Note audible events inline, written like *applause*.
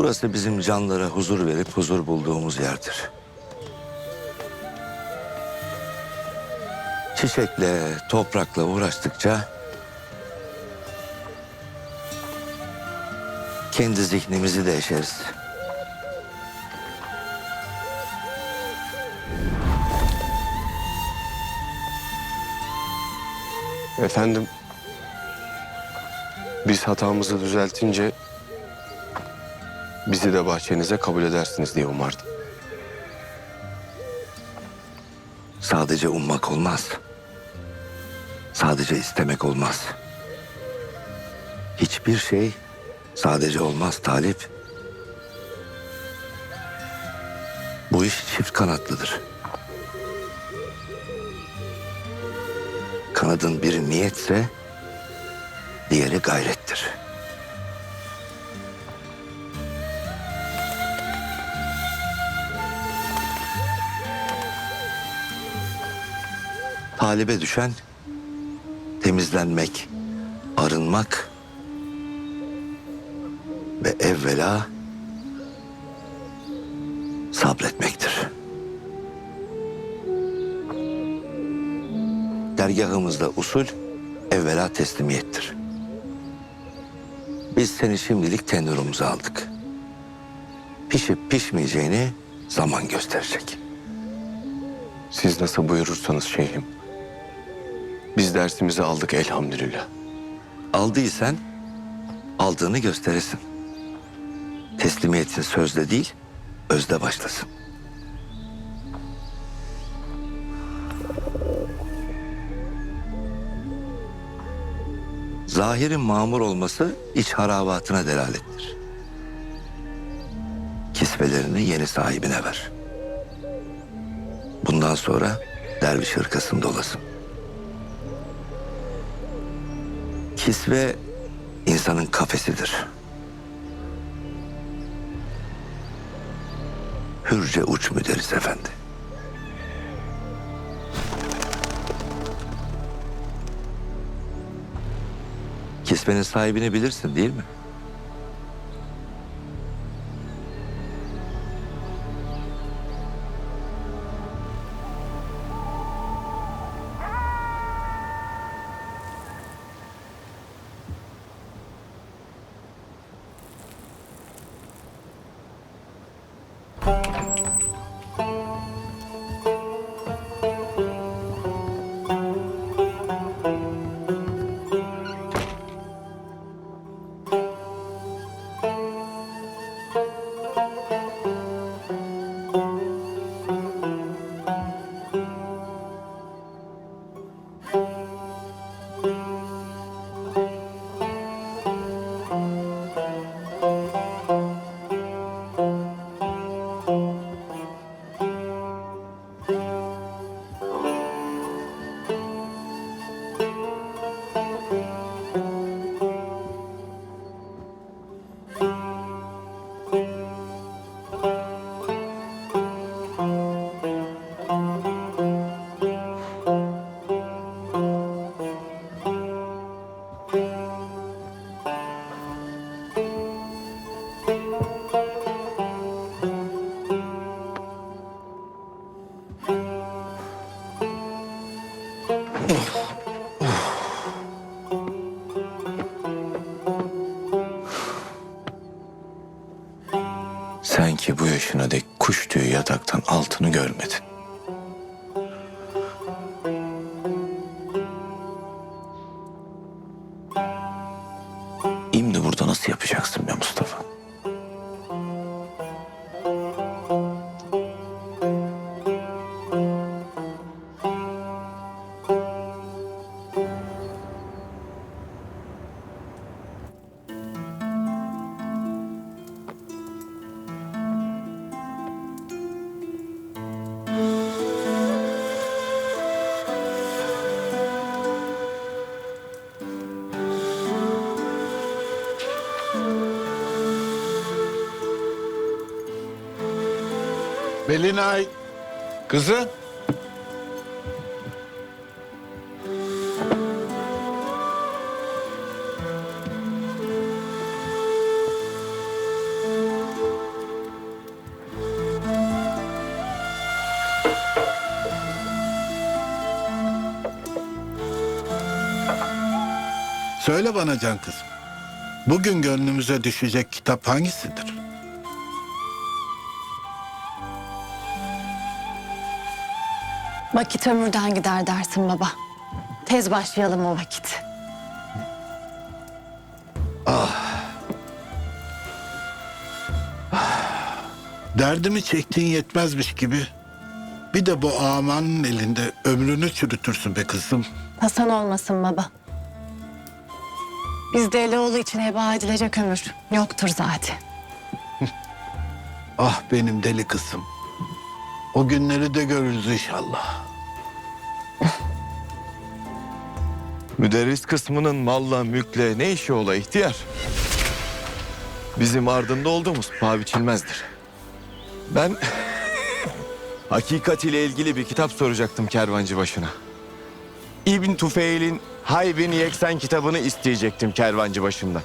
Burası bizim canlara huzur verip huzur bulduğumuz yerdir. Çiçekle, toprakla uğraştıkça kendi zihnimizi de eşeriz. Efendim, biz hatamızı düzeltince bizi de bahçenize kabul edersiniz diye umardım. Sadece ummak olmaz. Sadece istemek olmaz. Hiçbir şey sadece olmaz Talip. Bu iş çift kanatlıdır. Kanadın biri niyetse, diğeri gayrettir. Talibe düşen temizlenmek, arınmak ve evvela sabretmektir. Dergahımızda usul evvela teslimiyettir. Biz seni şimdilik tenurumuza aldık. Pişip pişmeyeceğini zaman gösterecek. Siz nasıl buyurursanız şeyhim. Biz dersimizi aldık elhamdülillah. Aldıysan aldığını gösteresin. Teslimiyetin sözde değil, özde başlasın. Zahirin mamur olması iç harabatına delalettir. Kisvelerini yeni sahibine ver. Bundan sonra derviş hırkasında olasın. Kisve insanın kafesidir. Hürce uç mu deriz efendi? Kisvenin sahibini bilirsin değil mi? Sen ki bu yaşına dek kuş tüyü yataktan altını görmedin. Yapacaksın be Mustafa? Belinay. Kızım. Söyle bana can kızım. Bugün gönlümüze düşecek kitap hangisidir? Vakit ömürden gider dersin baba. Tez başlayalım o vakit. Derdimi çektiğin yetmezmiş gibi bir de bu amanın elinde ömrünü çürütürsün be kızım. Hasan olmasın baba. Bizde Eloğlu için heba edilecek ömür yoktur zaten. Ah benim deli kızım. O günleri de görürüz inşallah. Müderris kısmının malla mülkle ne işi ola ihtiyar? Bizim ardında olduğumuz paha biçilmezdir. Ben *laughs* hakikat ile ilgili bir kitap soracaktım kervancı başına. İbn Tufeil'in Haybin Yeksen kitabını isteyecektim kervancı başından.